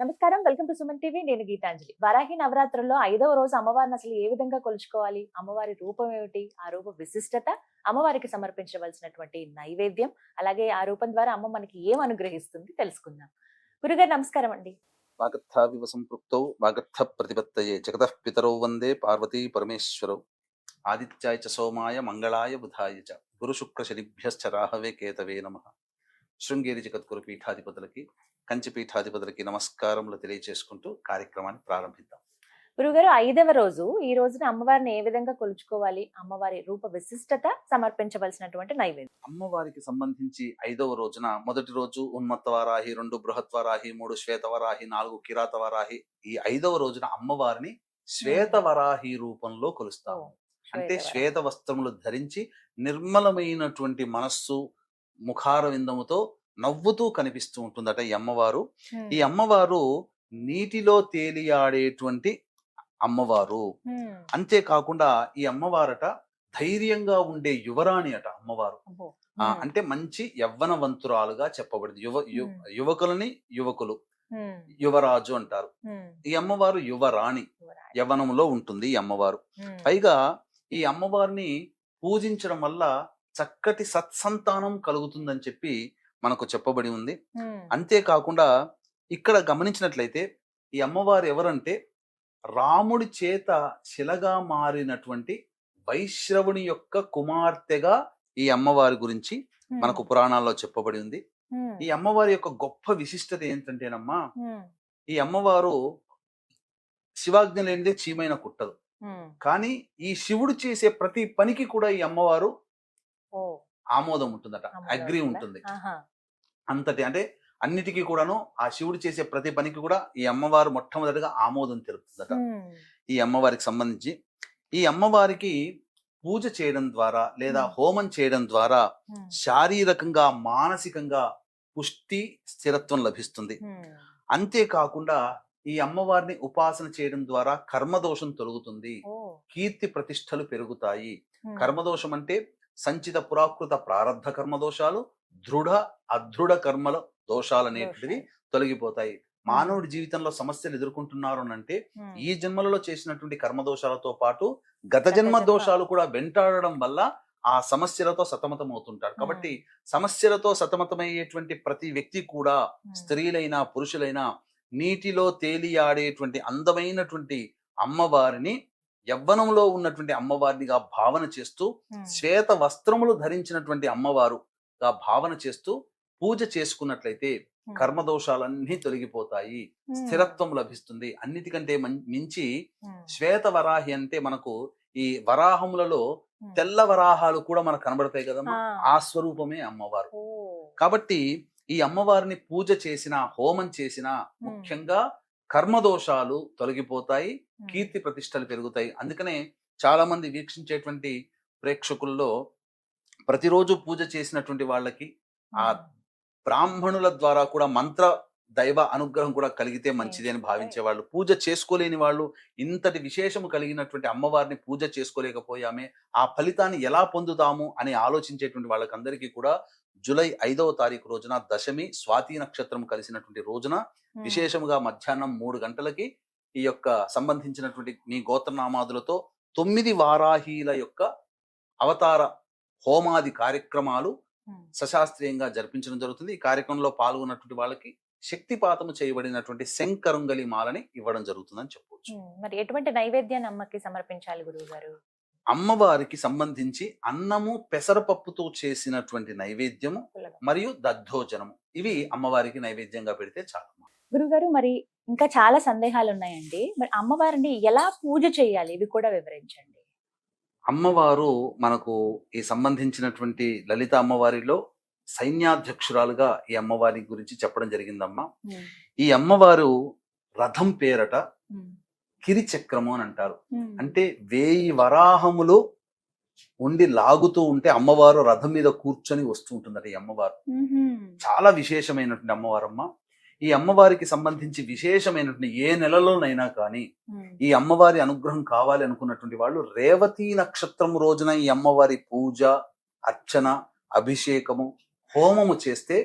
నమస్కారం. Welcome to Suman TV. నేను గీతాంజలి. వరాహి నవరాత్రుల్లో ఐదవ రోజు అమ్మవారిని అసలు ఏ విధంగా కొలుచుకోవాలి? అమ్మవారి రూపం ఏమిటి? ఆ రూప విశిష్టత అమ్మవారికి సమర్పించవలసినటువంటి నైవేద్యం అలాగే ఆ రూపం ద్వారా అమ్మ మనకి ఏం అనుగ్రహిస్తుంది తెలుసుకుందాం. గురుగారు నమస్కారం అండి. వాగర్థావివ సంపృక్తౌ వాగర్థ ప్రతిపత్తయే. జగత పితరౌ వందే పార్వతీ పరమేశ్వరౌ. ఆదిత్యాయ చ సోమాయ మంగళాయ బుధాయ చ. గురు శుక్ర శనిభ్యశ్చ రాహవే కేతవే నమ. శృంగేరి జగద్గురు పీఠాధిపతులకి కంచి పీఠాధిపతులకి నమస్కారములు తెలియజేసుకుంటూ కార్యక్రమాన్ని ప్రారంభిద్దాం. గురుగారు ఐదవ రోజు ఈ రోజున అమ్మవారిని ఏ విధంగా కొలుచుకోవాలి? అమ్మవారి రూప విశిష్టత సమర్పించవలసినటువంటి నైవేద్యం. అమ్మవారికి సంబంధించి ఐదవ రోజున మొదటి రోజు ఉన్మత్తవారాహి రెండు బృహత్వరాహి మూడు శ్వేతవరాహి నాలుగు కిరాతవరాహి ఈ ఐదవ రోజున అమ్మవారిని శ్వేతవరాహి రూపంలో కొలుస్తాము. అంటే శ్వేత వస్త్రములు ధరించి నిర్మలమైనటువంటి మనస్సు ముఖార విందముతో నవ్వుతూ కనిపిస్తూ ఉంటుందట ఈ అమ్మవారు. ఈ అమ్మవారు నీటిలో తేలియాడేటువంటి అమ్మవారు. అంతేకాకుండా ఈ అమ్మవారట ధైర్యంగా ఉండే యువరాణి అట అమ్మవారు. అంటే మంచి యవ్వనవంతురాలుగా చెప్పబడింది యువ. యువకులని యువకులు. యువరాజు అంటారు. ఈ అమ్మవారు యువరాణి. యవ్వనంలో ఉంటుంది ఈ అమ్మవారు. పైగా ఈ అమ్మవారిని పూజించడం వల్ల చక్కటి సత్సంతానం కలుగుతుందని చెప్పి మనకు చెప్పబడి ఉంది. అంతేకాకుండా ఇక్కడ గమనించినట్లయితే ఈ అమ్మవారు ఎవరంటే రాముడి చేత శిలగా మారినటువంటి వైశ్రవుని యొక్క కుమార్తెగా ఈ అమ్మవారి గురించి. మనకు పురాణాల్లో చెప్పబడి ఉంది. ఈ అమ్మవారి యొక్క గొప్ప విశిష్టత ఏంటంటేనమ్మా. ఈ అమ్మవారు శివాజ్ఞ లేనిదే చీమైన కుట్టదు. కానీ ఈ శివుడు చేసే ప్రతి పనికి కూడా ఈ అమ్మవారు ఆమోదం ఉంటుందట అగ్రి? ఉంటుంది. అంతటి అంటే అన్నిటికీ కూడాను ఆ శివుడు చేసే ప్రతి పనికి కూడా ఈ అమ్మవారు మొట్టమొదటిగా ఆమోదం తెలుపుతుందట. ఈ అమ్మవారికి సంబంధించి ఈ అమ్మవారికి పూజ చేయడం ద్వారా లేదా. హోమం చేయడం ద్వారా. శారీరకంగా మానసికంగా పుష్టి స్థిరత్వం లభిస్తుంది. అంతేకాకుండా ఈ అమ్మవారిని ఉపాసన చేయడం ద్వారా కర్మదోషం తొలగుతుంది. కీర్తి ప్రతిష్టలు పెరుగుతాయి. కర్మదోషం అంటే సంచిత పురాకృత ప్రారంధ కర్మదోషాలు దృఢ అదృఢ కర్మల దోషాలు అనేటివి తొలగిపోతాయి మానవుడి జీవితంలో సమస్యలు ఎదుర్కొంటున్నారు అని అంటే. ఈ జన్మలలో చేసినటువంటి కర్మదోషాలతో పాటు గత జన్మ. దోషాలు కూడా వెంటాడడం వల్ల ఆ సమస్యలతో సతమతం అవుతుంటారు కాబట్టి సమస్యలతో సతమతమయ్యేటువంటి ప్రతి వ్యక్తి కూడా. స్త్రీలైనా పురుషులైనా నీటిలో తేలియాడేటువంటి అందమైనటువంటి అమ్మవారిని యవ్వనంలో ఉన్నటువంటి అమ్మవారినిగా భావన చేస్తూ. శ్వేత వస్త్రములు ధరించినటువంటి అమ్మవారుగా భావన చేస్తూ పూజ చేసుకున్నట్లయితే. కర్మదోషాలన్నీ తొలగిపోతాయి. స్థిరత్వం లభిస్తుంది అన్నిటికంటే మించి. శ్వేత వరాహి అంటే మనకు ఈ వరాహములలో. తెల్ల వరాహాలు కూడా మనకు కనబడతాయి కదమ్మా Ah. ఆ స్వరూపమే అమ్మవారు. కాబట్టి ఈ అమ్మవారిని పూజ చేసిన హోమం చేసిన ముఖ్యంగా కర్మదోషాలు తొలగిపోతాయి. కీర్తి ప్రతిష్టలు పెరుగుతాయి అందుకనే చాలా మంది వీక్షించేటువంటి ప్రేక్షకుల్లో ప్రతిరోజు పూజ చేసినటువంటి వాళ్ళకి ఆ. బ్రాహ్మణుల ద్వారా కూడా మంత్ర దైవ అనుగ్రహం కూడా కలిగితే మంచిది అని భావించే వాళ్ళు పూజ చేసుకోలేని వాళ్ళు ఇంతటి విశేషము కలిగినటువంటి అమ్మవారిని పూజ చేసుకోలేకపోయామే ఆ ఫలితాన్ని ఎలా పొందుతాము అని ఆలోచించేటువంటి వాళ్ళకందరికీ కూడా జూలై ఐదవ తారీఖు రోజున దశమి స్వాతి నక్షత్రం కలిసినటువంటి రోజున. విశేషముగా మధ్యాహ్నం మూడు గంటలకి ఈ యొక్క సంబంధించినటువంటి మీ గోత్రనామాదులతో తొమ్మిది వారాహీల యొక్క అవతార హోమాది కార్యక్రమాలు. సశాస్త్రీయంగా జరిపించడం జరుగుతుంది ఈ కార్యక్రమంలో పాల్గొన్నటువంటి వాళ్ళకి శక్తిపాతము చేయబడినటువంటి శంకరుంగలి మాలని ఇవ్వడం జరుగుతుందని చెప్పవచ్చు. మరి ఎటువంటి నైవేద్యాన్ని అమ్మకి సమర్పించాలి గురువు గారు అమ్మవారికి సంబంధించి అన్నము పెసరపప్పుతో చేసినటువంటి నైవేద్యము మరియు దద్దోజనము. ఇవి అమ్మవారికి నైవేద్యంగా పెడితే చాలు గురుగారు మరి ఇంకా చాలా సందేహాలు ఉన్నాయండి మరి అమ్మవారిని ఎలా పూజ చేయాలి? ఇవి కూడా వివరించండి. అమ్మవారు మనకు ఈ సంబంధించినటువంటి లలిత అమ్మవారిలో సైన్యాధ్యక్షురాలుగా ఈ అమ్మవారి గురించి చెప్పడం జరిగిందమ్మా. ఈ అమ్మవారు రథం పేరట. కిరిచక్రము అని అంటారు. అంటే వేయి వరాహములు ఉండి లాగుతూ ఉంటే అమ్మవారు రథం మీద కూర్చొని వస్తూ ఉంటుందట ఈ అమ్మవారు. చాలా విశేషమైనటువంటి అమ్మవారమ్మ ఈ అమ్మవారికి సంబంధించి విశేషమైనటువంటి ఏ నెలలోనైనా కానీ. ఈ అమ్మవారి అనుగ్రహం కావాలి అనుకున్నటువంటి వాళ్ళు రేవతి నక్షత్రం రోజున ఈ అమ్మవారి పూజ అర్చన అభిషేకము హోమము చేస్తే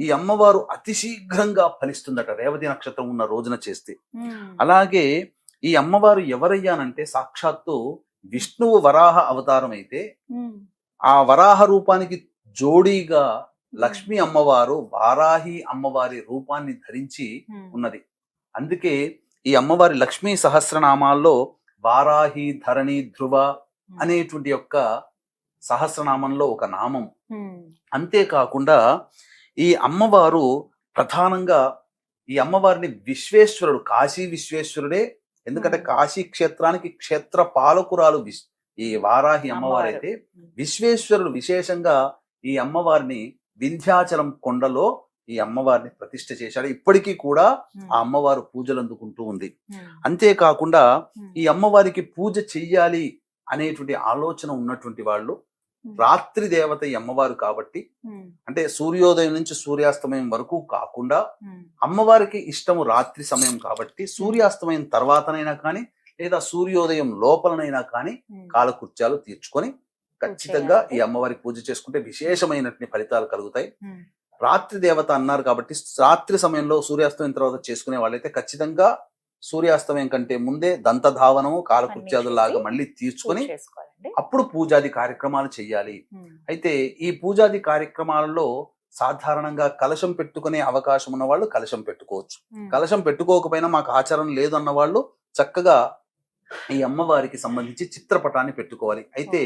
ఈ అమ్మవారు అతి శీఘ్రంగా ఫలిస్తుందట రేవతి నక్షత్రం ఉన్న రోజున చేస్తే అలాగే ఈ అమ్మవారు ఎవరయ్యానంటే సాక్షాత్తు విష్ణువు వరాహ అవతారం అయితే ఆ వరాహ రూపానికి జోడీగా లక్ష్మీ అమ్మవారు వారాహి అమ్మవారి రూపాన్ని ధరించి ఉన్నది. అందుకే ఈ అమ్మవారి లక్ష్మీ సహస్రనామాల్లో వారాహి ధరణి ధ్రువ అనేటువంటి యొక్క సహస్రనామంలో ఒక నామం. అంతేకాకుండా ఈ అమ్మవారు ప్రధానంగా ఈ అమ్మవారిని విశ్వేశ్వరుడు కాశీ విశ్వేశ్వరుడే ఎందుకంటే Hmm. కాశీ క్షేత్రానికి క్షేత్ర పాలకురాలు విశ్- ఈ వారాహి అమ్మవారు. అయితే అమ్మవారు. విశ్వేశ్వరుడు విశేషంగా ఈ అమ్మవారిని వింధ్యాచలం కొండలో ఈ అమ్మవారిని ప్రతిష్ఠ చేశాడు ఇప్పటికీ కూడా ఉమ్, ఆ అమ్మవారు పూజలు అందుకుంటూ ఉంది. అంతేకాకుండా ఈ అమ్మవారికి పూజ చెయ్యాలి అనేటువంటి ఆలోచన ఉన్నటువంటి వాళ్ళు రాత్రి దేవత ఈ అమ్మవారు కాబట్టి అంటే సూర్యోదయం నుంచి సూర్యాస్తమయం వరకు కాకుండా అమ్మవారికి ఇష్టము రాత్రి సమయం కాబట్టి సూర్యాస్తమయం తర్వాతనైనా కానీ లేదా సూర్యోదయం లోపలనైనా కానీ కాలకృత్యాలు తీర్చుకొని ఖచ్చితంగా ఈ చేయాలి. అమ్మవారికి పూజ చేసుకుంటే విశేషమైనటువంటి ఫలితాలు కలుగుతాయి. రాత్రి దేవత అన్నారు కాబట్టి రాత్రి సమయంలో సూర్యాస్తమయం తర్వాత చేసుకునే వాళ్ళైతే ఖచ్చితంగా సూర్యాస్తమయం కంటే ముందే దంతధావనము కాలకృత్యాలు లాగా చేసి మళ్ళీ తీర్చుకొని అప్పుడు పూజాది కార్యక్రమాలు చేయాలి అయితే ఈ పూజాది కార్యక్రమాలలో సాధారణంగా కలశం పెట్టుకునే అవకాశం ఉన్న వాళ్ళు కలశం పెట్టుకోవచ్చు. కలశం పెట్టుకోకపోయినా మాకు ఆచారం లేదు అన్న వాళ్ళు చక్కగా ఈ అమ్మవారికి సంబంధించి చిత్రపటాన్ని పెట్టుకోవాలి. అయితే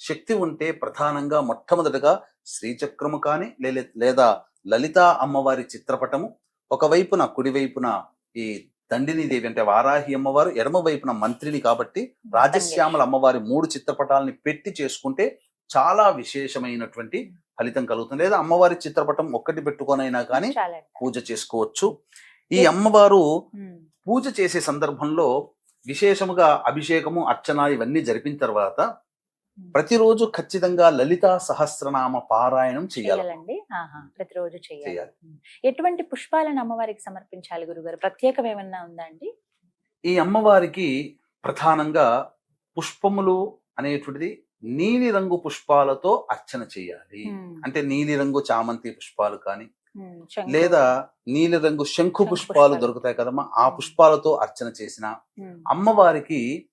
శక్తి ఉంటే ప్రధానంగా మొట్టమొదటగా శ్రీచక్రము కానీ లేదా లలిత అమ్మవారి చిత్రపటము. ఒకవైపున కుడివైపున ఈ దండిని దేవి అంటే వారాహి అమ్మవారు ఎడమ వైపున మంత్రిని కాబట్టి రాజశ్యామల అమ్మవారి మూడు చిత్రపటాలని పెట్టి చేసుకుంటే చాలా విశేషమైనటువంటి ఫలితం కలుగుతుంది. లేదా అమ్మవారి చిత్రపటం ఒక్కటి పెట్టుకొనైనా కానీ పూజ చేసుకోవచ్చు. ఈ అమ్మవారు పూజ చేసే సందర్భంలో విశేషముగా అభిషేకము అర్చన ఇవన్నీ జరిపిన తర్వాత. ప్రతిరోజు ఖచ్చితంగా లలితా సహస్రనామ పారాయణం చేయాలి. చేయాలండి. ప్రతిరోజు చేయాలి. ఎటువంటి పుష్పాలను అమ్మవారికి సమర్పించాలి గురుగారు? ప్రత్యేకం ఏమన్నా ఉందా అండి? ఈ అమ్మవారికి ప్రధానంగా పుష్పములు అనేటువంటిది నీలి రంగు పుష్పాలతో అర్చన చేయాలి. అంటే నీలి రంగు చామంతి పుష్పాలు కానీ. లేదా నీలి రంగు శంఖు పుష్పాలు. దొరుకుతాయి కదమ్మా. ఆ పుష్పాలతో అర్చన చేసిన అమ్మవారికి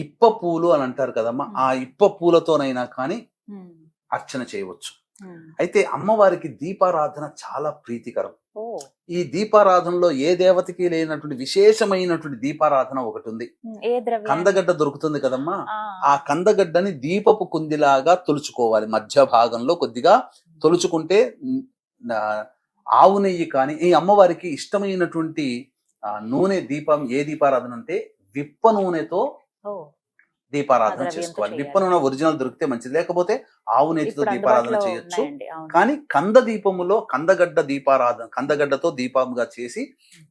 ఇప్ప పూలు అని అంటారు కదమ్మా ఆ ఇప్ప పూలతోనైనా కానీ అర్చన చేయవచ్చు. అయితే అమ్మవారికి దీపారాధన చాలా ప్రీతికరం. ఈ దీపారాధనలో ఏ దేవతకి లేనటువంటి విశేషమైనటువంటి దీపారాధన ఒకటి ఉంది కందగడ్డ దొరుకుతుంది కదమ్మా ఆ, కందగడ్డని దీపపు కుందిలాగా తొలుచుకోవాలి. మధ్య భాగంలో కొద్దిగా తొలుచుకుంటే ఆవు నెయ్యి కానీ ఈ అమ్మవారికి ఇష్టమైనటువంటి నూనె దీపం ఏ దీపారాధన అంటే విప్ప నూనెతో దీపారాధన చేసుకోవాలి. చేయాలి. విప్ప నూనె ఒరిజినల్ దొరికితే మంచిది. లేకపోతే ఆవు ఇప్పుడు దీపారాధన చేయొచ్చు. కానీ కంద దీపములో కందగడ్డ దీపారాధన కందగడ్డతో దీపంగా చేసి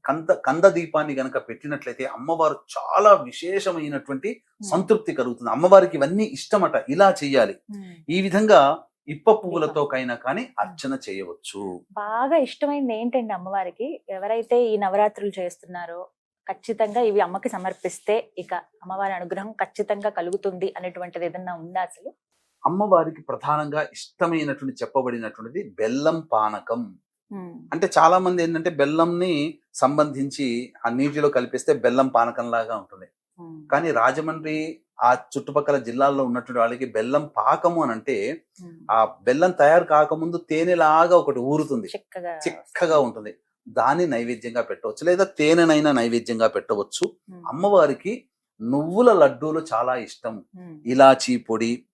కంద కంద దీపాన్ని గనక పెట్టినట్లయితే అమ్మవారు చాలా విశేషమైనటువంటి సంతృప్తి కలుగుతుంది. అమ్మవారికి ఇవన్నీ ఇష్టమట. ఇలా చెయ్యాలి ఉమ్. ఈ విధంగా ఇప్ప పువ్వులతో కైనా కానీ అర్చన చేయవచ్చు. బాగా ఇష్టమైనది ఏంటండి అమ్మవారికి? ఎవరైతే ఈ నవరాత్రులు చేస్తున్నారో ఖచ్చితంగా ఇవి అమ్మకి సమర్పిస్తే ఇక అమ్మవారి అనుగ్రహం ఖచ్చితంగా కలుగుతుంది అనేటువంటిది ఏదన్నా ఉందా అసలు? అమ్మవారికి ప్రధానంగా ఇష్టమైనటువంటి చెప్పబడినటువంటిది బెల్లం పానకం. అంటే చాలా మంది ఏంటంటే బెల్లంని సంబంధించి ఆ నీటిలో కలిపిస్తే బెల్లం పానకం లాగా ఉంటుంది కానీ రాజమండ్రి ఆ చుట్టుపక్కల జిల్లాల్లో ఉన్నటువంటి వాళ్ళకి బెల్లం పాకము అని అంటే. ఆ బెల్లం తయారు కాకముందు తేనెలాగా ఒకటి ఊరుతుంది. చిక్కగా చిక్కగా ఉంటుంది. దాన్ని నైవేద్యంగా పెట్టవచ్చు. లేదా తేనెనైనా నైవేద్యంగా పెట్టవచ్చు. అమ్మవారికి నువ్వుల లడ్డూలు చాలా ఇష్టం. ఇలాచీ పొడి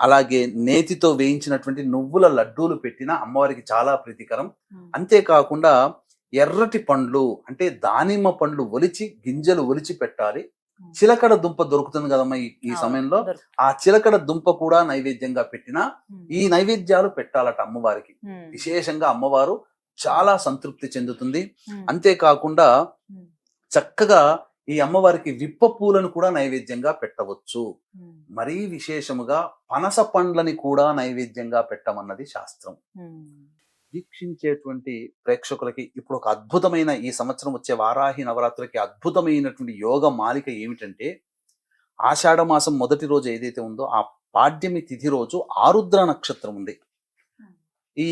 అలాగే నేతితో వేయించినటువంటి నువ్వుల లడ్డూలు పెట్టిన అమ్మవారికి చాలా ప్రీతికరం. అంతేకాకుండా ఎర్రటి పండ్లు అంటే దానిమ్మ పండ్లు ఒలిచి గింజలు ఒలిచి పెట్టాలి. చిలకడ దుంప దొరుకుతుంది కదమ్మా ఈ- సమయంలో. ఆ చిలకడ దుంప కూడా నైవేద్యంగా పెట్టిన ఈ నైవేద్యాలు పెట్టాలట అమ్మవారికి. విశేషంగా అమ్మవారు చాలా సంతృప్తి చెందుతుంది. అంతేకాకుండా చక్కగా ఈ అమ్మవారికి విప్ప పూలను కూడా నైవేద్యంగా పెట్టవచ్చు. మరీ విశేషముగా పనస పండ్లని కూడా నైవేద్యంగా పెట్టమన్నది శాస్త్రం. వీక్షించేటువంటి ప్రేక్షకులకి ఇప్పుడు ఒక అద్భుతమైన ఈ సంవత్సరం వచ్చే వారాహి నవరాత్రులకి అద్భుతమైనటువంటి యోగ మాలిక ఏమిటంటే ఆషాఢ మాసం మొదటి రోజు ఏదైతే ఉందో ఆ పాడ్యమి తిథి రోజు ఆరుద్ర నక్షత్రం ఉంది. ఈ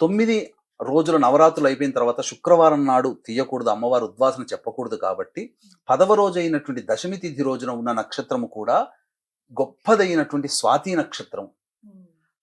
తొమ్మిది రోజుల నవరాత్రులు అయిపోయిన తర్వాత శుక్రవారం నాడు తీయకూడదు అమ్మవారు ఉద్వాసన చెప్పకూడదు కాబట్టి పదవ రోజు అయినటువంటి దశమి తిథి రోజున ఉన్న నక్షత్రము కూడా గొప్పదైనటువంటి స్వాతి నక్షత్రం.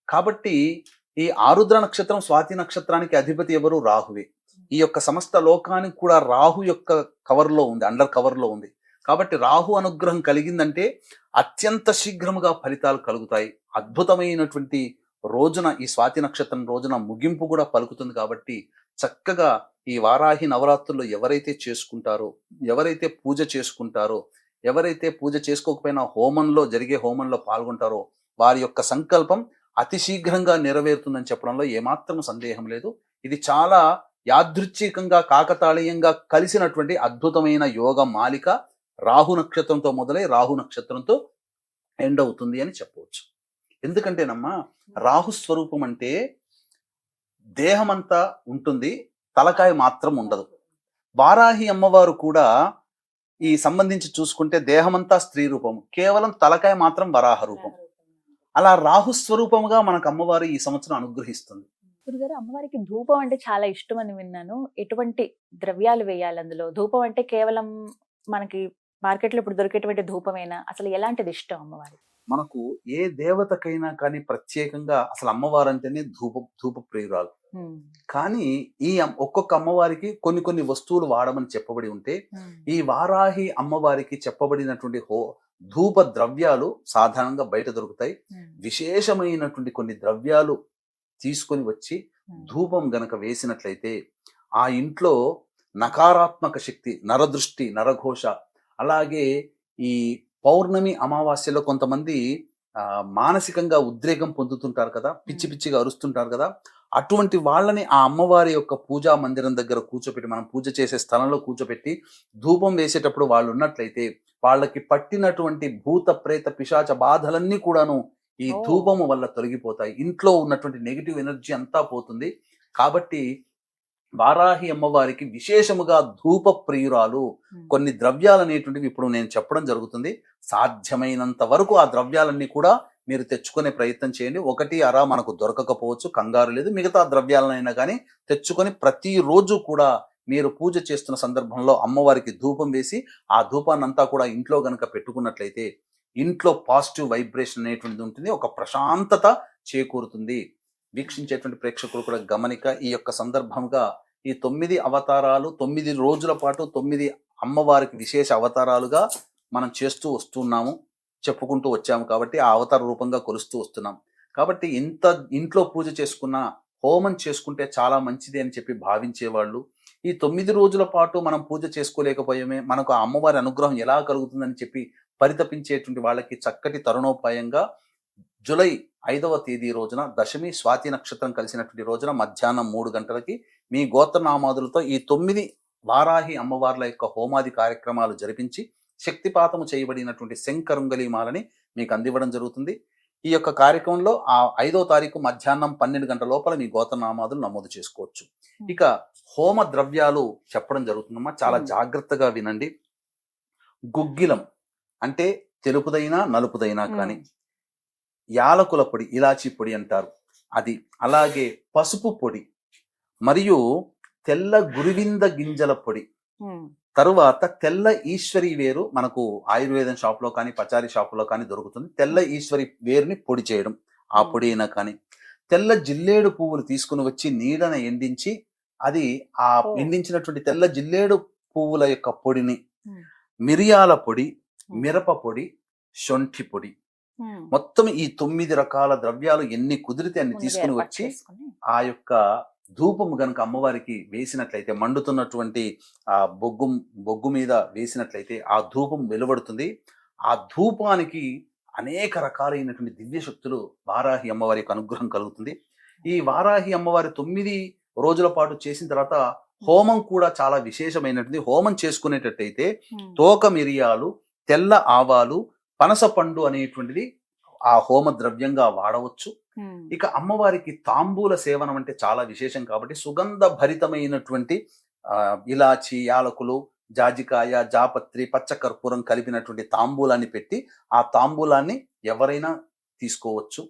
కాబట్టి ఈ ఆరుద్ర నక్షత్రం స్వాతి నక్షత్రానికి అధిపతి ఎవరు? రాహువే. ఈ యొక్క సమస్త లోకానికి కూడా రాహు యొక్క కవర్లో ఉంది అండర్ కవర్లో ఉంది. కాబట్టి రాహు అనుగ్రహం కలిగిందంటే అత్యంత శీఘ్రముగా ఫలితాలు కలుగుతాయి. అద్భుతమైనటువంటి రోజున ఈ స్వాతి నక్షత్రం రోజున ముగింపు కూడా పలుకుతుంది కాబట్టి చక్కగా ఈ వారాహి నవరాత్రుల్లో ఎవరైతే చేసుకుంటారో ఎవరైతే పూజ చేసుకుంటారో ఎవరైతే పూజ చేసుకోకపోయినా హోమంలో జరిగే హోమంలో పాల్గొంటారో వారి యొక్క సంకల్పం అతి శీఘ్రంగా నెరవేరుతుందని చెప్పడంలో ఏమాత్రం సందేహం లేదు. ఇది చాలా యాదృచ్ఛికంగా కాకతాళీయంగా కలిసినటువంటి అద్భుతమైన యోగ మాలిక రాహు నక్షత్రంతో మొదలై రాహు నక్షత్రంతో ఎండ్ అవుతుంది అని చెప్పవచ్చు. ఎందుకంటేనమ్మా రాహు స్వరూపం అంటే దేహమంతా ఉంటుంది తలకాయ మాత్రం ఉండదు. వారాహి అమ్మవారు కూడా ఈ సంబంధించి చూసుకుంటే దేహమంతా స్త్రీ రూపం కేవలం తలకాయ మాత్రం వరాహ రూపం. అలా రాహు స్వరూపముగా మనకు అమ్మవారు ఈ సంవత్సరం అనుగ్రహిస్తుంది. గురుగారు అమ్మవారికి ధూపం అంటే చాలా ఇష్టం అని విన్నాను. ఎటువంటి ద్రవ్యాలు వేయాలి అందులో? ధూపం అంటే కేవలం మనకి మార్కెట్లో ఇప్పుడు దొరికేటువంటి ధూపమేనా? అసలు ఎలాంటిది ఇష్టం అమ్మవారికి? మనకు ఏ దేవతకైనా కానీ ప్రత్యేకంగా అసలు అమ్మవారు అంటేనే ధూప ధూప ప్రియురాలు కానీ ఈ ఒక్కొక్క అమ్మవారికి కొన్ని కొన్ని వస్తువులు వాడమని చెప్పబడి ఉంటే ఈ వారాహి అమ్మవారికి చెప్పబడినటువంటి హో ధూప ద్రవ్యాలు సాధారణంగా బయట దొరుకుతాయి. విశేషమైనటువంటి కొన్ని ద్రవ్యాలు తీసుకొని వచ్చి ధూపం గనక వేసినట్లయితే ఆ ఇంట్లో నకారాత్మక శక్తి నరదృష్టి నరఘోష అలాగే ఈ పౌర్ణమి అమావాస్యలో కొంతమంది మానసికంగా ఉద్రేకం పొందుతుంటారు కదా పిచ్చి పిచ్చిగా అరుస్తుంటారు కదా అటువంటి వాళ్ళని ఆ అమ్మవారి యొక్క పూజా మందిరం దగ్గర కూర్చోపెట్టి మనం పూజ చేసే స్థలంలో కూర్చోపెట్టి ధూపం వేసేటప్పుడు వాళ్ళు ఉన్నట్లయితే వాళ్ళకి పట్టినటువంటి భూత ప్రేత పిశాచ బాధలన్నీ కూడాను ఈ. ధూపము వల్ల తొలగిపోతాయి. ఇంట్లో ఉన్నటువంటి నెగిటివ్ ఎనర్జీ అంతా పోతుంది. కాబట్టి వారాహి అమ్మవారికి విశేషముగా ధూప ప్రియురాలు కొన్ని ద్రవ్యాలు అనేటువంటివి ఇప్పుడు నేను చెప్పడం జరుగుతుంది. సాధ్యమైనంత వరకు ఆ ద్రవ్యాలన్నీ కూడా మీరు తెచ్చుకునే ప్రయత్నం చేయండి. ఒకటి అరా మనకు దొరకకపోవచ్చు కంగారు లేదు. మిగతా ద్రవ్యాలనైనా కానీ తెచ్చుకొని ప్రతిరోజు కూడా మీరు పూజ చేస్తున్న సందర్భంలో అమ్మవారికి ధూపం వేసి ఆ ధూపాన్ని అంతా కూడా ఇంట్లో గనక పెట్టుకున్నట్లయితే ఇంట్లో పాజిటివ్ వైబ్రేషన్ అనేటువంటిది ఉంటుంది. ఒక ప్రశాంతత చేకూరుతుంది. వీక్షించేటువంటి ప్రేక్షకులు కూడా గమనిక ఈ యొక్క సందర్భంగా ఈ తొమ్మిది అవతారాలు తొమ్మిది రోజుల పాటు తొమ్మిది అమ్మవారికి విశేష అవతారాలుగా మనం చేస్తూ వస్తున్నాము చెప్పుకుంటూ వచ్చాము కాబట్టి ఆ అవతార రూపంగా కొలుస్తూ వస్తున్నాం. కాబట్టి ఇంత ఇంట్లో పూజ చేసుకున్న హోమం చేసుకుంటే చాలా మంచిది అని చెప్పి భావించేవాళ్ళు ఈ తొమ్మిది రోజుల పాటు మనం పూజ చేసుకోలేకపోయామే మనకు ఆ అమ్మవారి అనుగ్రహం ఎలా కలుగుతుందని చెప్పి పరితపించేటువంటి వాళ్ళకి చక్కటి తరుణోపాయంగా జులై ఐదవ తేదీ రోజున దశమి స్వాతి నక్షత్రం కలిసినటువంటి రోజున మధ్యాహ్నం మూడు గంటలకి మీ గోత్రనామాదులతో ఈ తొమ్మిది వారాహి అమ్మవార్ల యొక్క హోమాది కార్యక్రమాలు జరిపించి శక్తిపాతము చేయబడినటువంటి శంకరుంగలీమాలని మీకు అందివ్వడం జరుగుతుంది. ఈ యొక్క కార్యక్రమంలో ఆ ఐదో తారీఖు మధ్యాహ్నం పన్నెండు గంటల లోపల మీ గోత్రనామాదులు నమోదు చేసుకోవచ్చు. ఇక హోమ ద్రవ్యాలు చెప్పడం జరుగుతుందమ్మా చాలా. జాగ్రత్తగా వినండి. గుగ్గిలం అంటే తెలుపుదైనా నలుపుదైనా కానీ యాలకుల పొడి ఇలాచి పొడి అంటారు. అది అలాగే పసుపు పొడి మరియు తెల్ల గురివింద గింజల పొడి. తరువాత తెల్ల ఈశ్వరి వేరు మనకు ఆయుర్వేదం షాప్లో కానీ పచారీ షాప్లో కానీ దొరుకుతుంది. తెల్ల ఈశ్వరి వేరుని పొడి చేయడం ఆ. పొడి అయినా కానీ. తెల్ల జిల్లేడు పువ్వులు తీసుకుని వచ్చి నీడన ఎండించి అది ఆ. ఎండించినటువంటి తెల్ల జిల్లేడు పువ్వుల యొక్క పొడిని. మిరియాల పొడి మిరప పొడి శొంఠి పొడి మొత్తం ఈ తొమ్మిది రకాల ద్రవ్యాలు ఎన్ని కుదిరితే అన్ని తీసుకుని వచ్చి ఆ యొక్క ధూపము గనుక అమ్మవారికి వేసినట్లయితే మండుతున్నటువంటి ఆ బొగ్గు బొగ్గు మీద వేసినట్లయితే ఆ ధూపం వెలువడుతుంది. ఆ ధూపానికి అనేక రకాలైనటువంటి దివ్య శక్తులు వారాహి అమ్మవారి యొక్క అనుగ్రహం కలుగుతుంది. ఈ వారాహి అమ్మవారి తొమ్మిది రోజుల పాటు చేసిన తర్వాత హోమం కూడా చాలా విశేషమైనటువంటి హోమం చేసుకునేటట్టయితే తోక మిరియాలు తెల్ల ఆవాలు పనస పండు అనేటువంటిది ఆ హోమ ద్రవ్యంగా వాడవచ్చు. ఇక అమ్మవారికి తాంబూల సేవనం అంటే చాలా విశేషం కాబట్టి సుగంధ భరితమైనటువంటి ఆ, ఇలాచి యాలకులు జాజికాయ జాపత్రి పచ్చ కర్పూరం కలిపినటువంటి తాంబూలాన్ని పెట్టి ఆ తాంబూలాన్ని ఎవరైనా తీసుకోవచ్చు.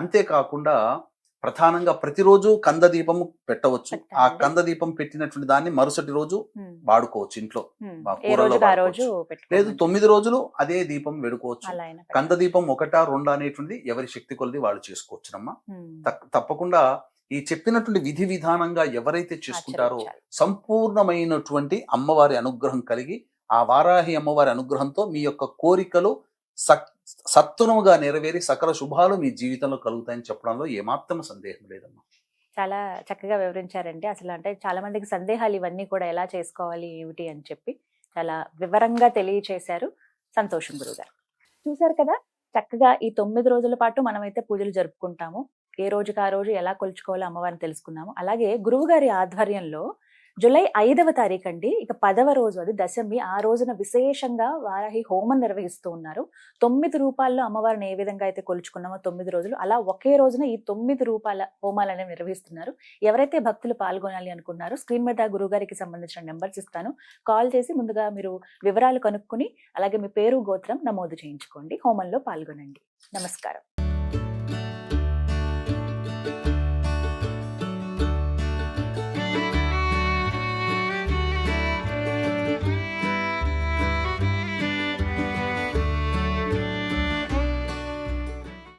అంతేకాకుండా ప్రధానంగా ప్రతిరోజు కంద దీపము పెట్టవచ్చు. ఆ. కంద దీపం పెట్టినటువంటి దాన్ని మరుసటి రోజు వాడుకోవచ్చు ఇంట్లో. లేదు తొమ్మిది రోజులు అదే దీపం వెడుకోవచ్చు. కంద దీపం ఒకటా రెండా అనేటువంటిది ఎవరి శక్తి కొలది వాళ్ళు చేసుకోవచ్చునమ్మా. తప్పకుండా ఈ చెప్పినటువంటి విధి విధానంగా ఎవరైతే చేసుకుంటారో. సంపూర్ణమైనటువంటి అమ్మవారి అనుగ్రహం కలిగి ఆ వారాహి అమ్మవారి అనుగ్రహంతో మీ యొక్క కోరికలు సక్ సత్వనముగా నెరవేరి సకల శుభాలు మీ జీవితంలో కలుగుతాయని చెప్పడంలో ఏమాత్రం సందేహం లేదమ్మా. చాలా చక్కగా వివరించారండి. అసలు అంటే చాలా మందికి సందేహాలు ఇవన్నీ కూడా ఎలా చేసుకోవాలి ఏమిటి అని చెప్పి చాలా వివరంగా తెలియచేశారు. సంతోషం గురుగారు. చూశారు కదా చక్కగా ఈ తొమ్మిది రోజుల పాటు మనమైతే పూజలు జరుపుకుంటాము. ఏ రోజుకి ఆ రోజు ఎలా కొలుచుకోవాలో అమ్మవారిని తెలుసుకున్నాము అలాగే గురువు గారి ఆధ్వర్యంలో జూలై ఐదవ తారీఖు అండి ఇక పదవ రోజు అది దశమి. ఆ రోజున విశేషంగా వారాహి హోమం నిర్వహిస్తూ ఉన్నారు. తొమ్మిది రూపాల్లో అమ్మవారిని ఏ విధంగా అయితే కొలుచుకున్నామో తొమ్మిది రోజులు అలా ఒకే రోజున ఈ తొమ్మిది రూపాల హోమాలనే నిర్వహిస్తున్నారు. ఎవరైతే భక్తులు పాల్గొనాలి అనుకున్నారో స్క్రీన్ మీద గురుగారికి సంబంధించిన నెంబర్స్ ఇస్తాను. కాల్ చేసి ముందుగా మీరు వివరాలు కనుక్కుని అలాగే మీ పేరు గోత్రం నమోదు చేయించుకోండి. హోమంలో పాల్గొనండి. నమస్కారం.